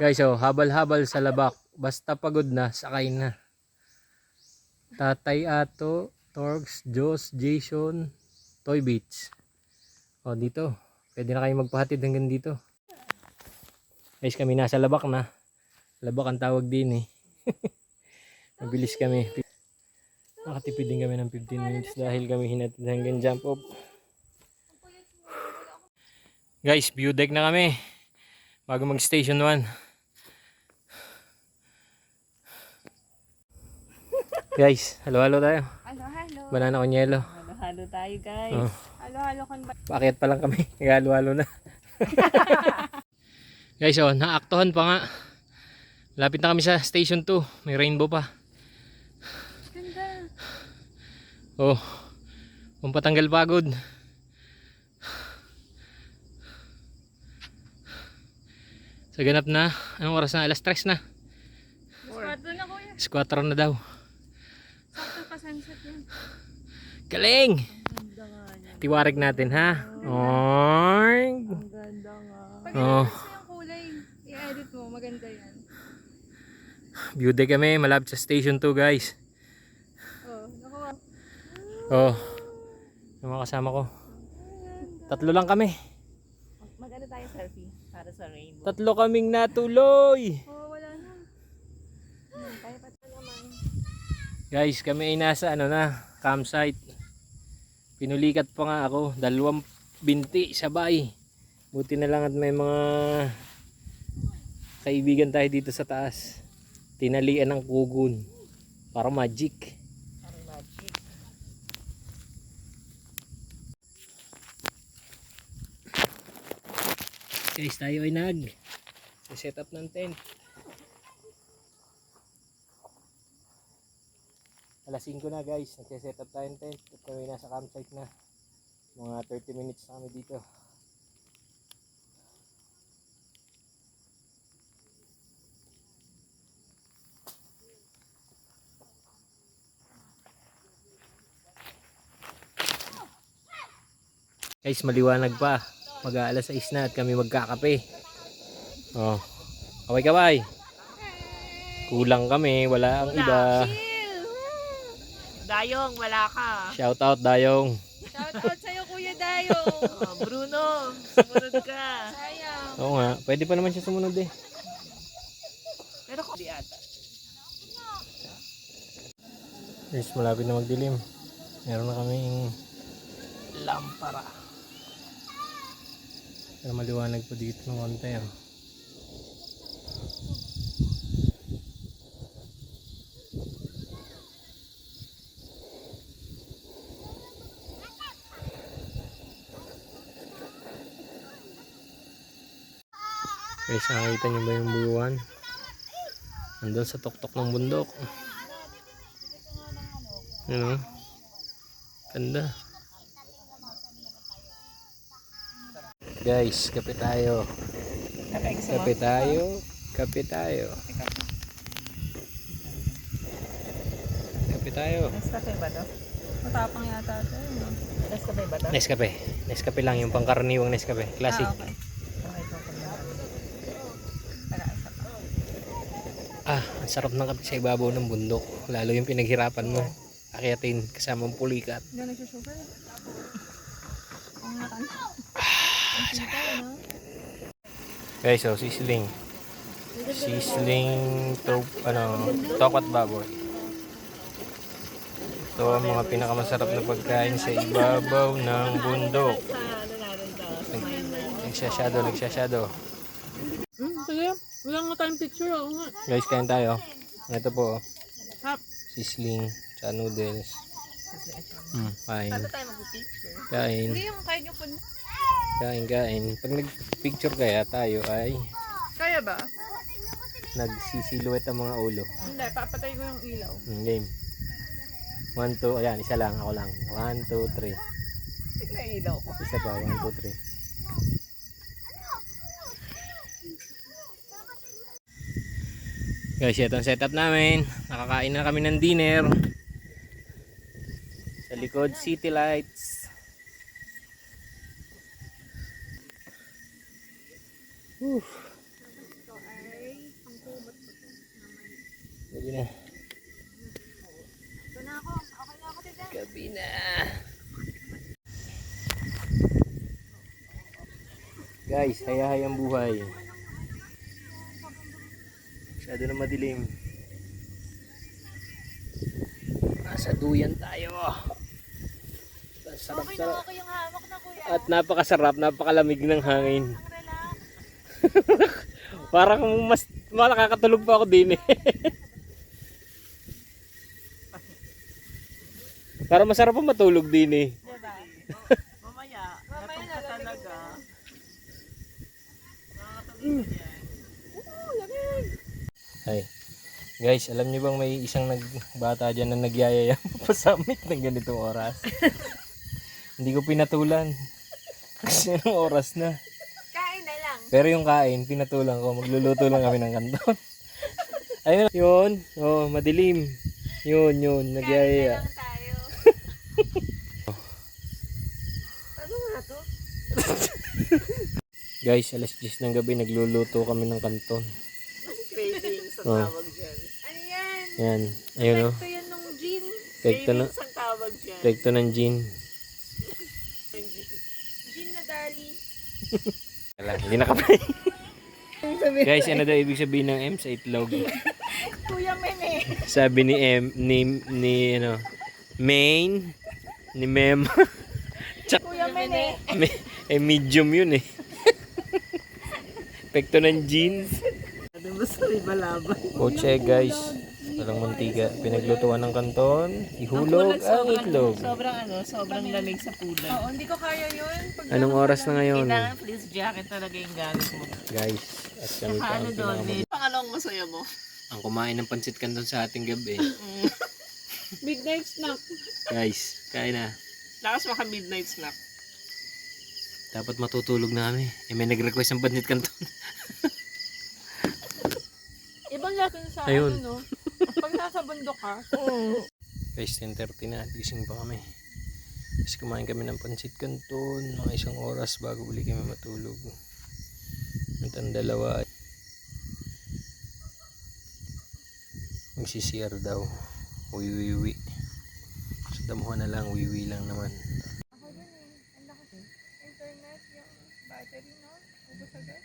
Guys, oh, habal-habal sa labak. Basta pagod na, sakay na. Tatay Ato, Torx, Jos, Jason, Toy Beach. Oh, dito. Pwede na kayo magpahatid hanggang dito. Guys, kami nasa labak na. Labak ang tawag din eh. Mabilis kami. Nakatipid din kami ng 15 minutes dahil kami hinatid hanggang jump off. Guys, view deck na kami. Bago mag station 1. Guys, halo-halo tayo. Halo, halo. Banana con yelo. Halo-halo tayo, guys. Oh. Halo-halo kon ba? Bakit pa lang kami? Nagalo-halo na. Guys, oh, naaktuhan pa nga. Lapit na kami sa station 2. May rainbow pa. Ganda. Oh. Pampatanggal pagod. Sa ganap na, anong oras na? Alas 3 na. Squad na kuya. Squatter na daw. Sakto pa sunset yan. Galing! Tiwarig natin ha. Oing. Ang ganda nga. Pag Oh. yung kulay, i-edit mo, maganda yan. View deck kami, malapit sa station 2 guys. Oh, nakuha. Oh. Yung mga kasama ko. Tatlo lang kami. Tayo selfie para sa rainbow. Tatlo kaming natuloy. Oh, wala na. Hmm, kaya pa naman. Guys, kami ay nasa ano na, campsite. Pinulikat pa nga ako, dalawang binti sabay. Buti na lang at may mga kaibigan tayo dito sa taas. Tinalian ng kugun. Para magic. Guys, tayo ay nag set up ng tent. Alas 5 na guys, nagse-set up tayo ng tent at kami nasa campsite na. Mga 30 minutes kami dito. Guys, maliwanag pa. Mag alas 6 na at kami magkakape. Oh. Kaway kaway. Kulang kami, wala ang iba. Dayong, wala ka. Shout out Dayong. Shout out sa'yo, Kuya Dayong. Oh, Bruno, sumunod ka. Sayang. Oo nga, pwede pa naman siya sumunod eh. Pero kung di ata. Guys, malapit na magdilim. Meron na kaming lampara. Pero maliwanag po dito ng konti. Oh. Guys, nakakita niyo ba yung buwan? Nandun sa tuktok ng bundok. Ano? Ganda. Guys, kape tayo. Kape tayo. Kape tayo. Kape tayo. Nescafe ba to? Matapang yata ito. Nescafe ba to? Nescafe. Nescafe lang yung pangkaraniwang Nescafe. Classic. Ah, okay. Ah, ang sarap ng kape sa ibabaw ng bundok. Lalo yung pinaghirapan mo. Akyatin kasamang pulikat. Hindi na nagsusugar. Ang matan. Guys, so sisling. Sisling to ano, tokot baboy. Ito ang mga pinakamasarap na pagkain sa ibabaw ng bundok. Ano Nagsashado, nagsashado. Hmm, sige. Wala nga tayong picture. Oo nga. Guys, kain tayo. Ito po, Hap. sisling sa noodles. Mm, kain. Paano tayo mag-picture? Kain. Hindi yung kahit yung pun... Kain, kain. Pag nag-picture kaya tayo ay Kaya ba? nagsisiluet ang mga ulo. Hindi, papatay ko yung ilaw. Mm, game. 1, 2, ayan, isa lang, ako lang. 1, 2, 3. Nailaw ko. Isa pa, 1, 2, 3. Guys, ito ang setup namin. Nakakain na kami ng dinner. Sa likod, city lights. Oof. Ito ay pangkumot ko to. Gabi na. Ito na ako. Okay na ako, Tita. Gabi na. Guys, hayahay ang buhay. Masyado na madilim. Nasa duyan tayo. Sarap, okay sarap. na ako yung hawak na kuya. At napakasarap, napakalamig ng hangin. Parang mas makakatulog pa ako din eh. Para masarap pa matulog din eh. Diba? Mamaya, Mamaya natong ka na, lamig talaga. Ay. Guys, alam niyo bang may isang nagbata dyan na nagyayaya pa summit ng ganitong oras? Hindi ko pinatulan. Kasi anong oras na. Pero yung kain, pinatulan ko. Magluluto lang kami ng kanton. Ayun, yun. Oh, madilim. Yun, yun. Kain na lang tayo. ano nga to? Guys, alas 10 ng gabi, nagluluto kami ng kanton. Cravings ang Oh. tawag dyan. Ano yan? Yan. Ayun oh. Ito yan nung gin. Pekto na, Cravings ang tawag dyan. pekto ng gin. Gin na dali. Wala, hindi nakapay. Guys, ano daw ibig sabihin ng M sa itlog? Kuya Meme. Sabi ni M, ni, ni, ano, main, ni Mem. Tsak, Kuya Meme. me, eh, medium yun eh. Pekto ng jeans. Ano ba sa balabay? Kotse guys. Walang mantika. Pinaglutuan ng kanton. Ihulog ang itlog. Sobrang ano, sobrang lamig sa pulan. Oo, hindi ko kaya yun. Pag Anong oras na ngayon? Kailangan please jacket talaga yung gamit mo. Guys, at kami pa ano ang pinamag- may pangalawang masaya mo. ang kumain ng pansit kanton sa ating gabi. Midnight snack. Guys, kain na. Lakas maka midnight snack. Dapat matutulog na kami. Eh, may nag-request ng pansit kanton. Ibang lasa na sa Ayun. ano, no? Pag nasa bundok ka. Guys, 10.30 na. Gising pa kami. Kasi kumain kami ng pansit kanton. Mga isang oras bago uli kami matulog. At ang dalawa ay magsisiyar daw. Wiwiwi. Sa damuhan na lang, wiwi lang naman. Ako eh. Ang lakas. Internet, yung battery, no? Ubus agad.